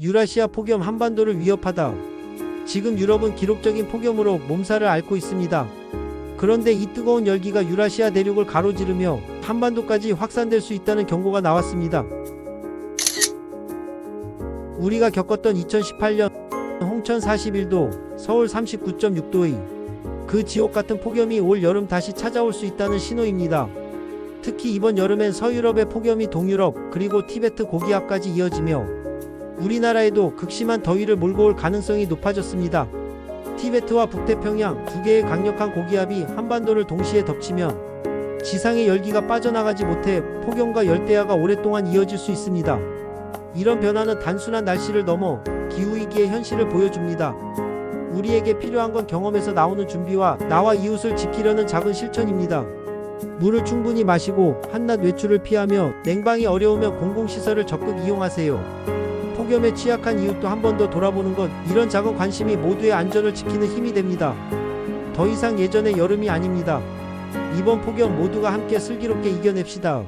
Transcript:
유라시아 폭염 한반도를 위협하다. 지금 유럽은 기록적인 폭염으로 몸살을 앓고 있습니다. 그런데 이 뜨거운 열기가 유라시아 대륙을 가로지르며 한반도까지 확산될 수 있다는 경고가 나왔습니다. 우리가 겪었던 2018년 홍천 41도, 서울 39.6도의 그 지옥 같은 폭염이 올 여름 다시 찾아올 수 있다는 신호입니다. 특히 이번 여름엔 서유럽의 폭염이 동유럽 그리고 티베트 고기압까지 이어지며 우리나라에도 극심한 더위를 몰고 올 가능성이 높아졌습니다. 티베트와 북태평양 두 개의 강력한 고기압이 한반도를 동시에 덮치면 지상의 열기가 빠져나가지 못해 폭염과 열대야가 오랫동안 이어질 수 있습니다. 이런 변화는 단순한 날씨를 넘어 기후위기의 현실을 보여줍니다. 우리에게 필요한 건 경험에서 나오는 준비와 나와 이웃을 지키려는 작은 실천입니다. 물을 충분히 마시고 한낮 외출을 피하며 냉방이 어려우면 공공시설을 적극 이용하세요. 폭염에 취약한 이웃도 한 번 더 돌아보는 것 이런 작은 관심이 모두의 안전을 지키는 힘이 됩니다. 더 이상 예전의 여름이 아닙니다. 이번 폭염 모두가 함께 슬기롭게 이겨냅시다.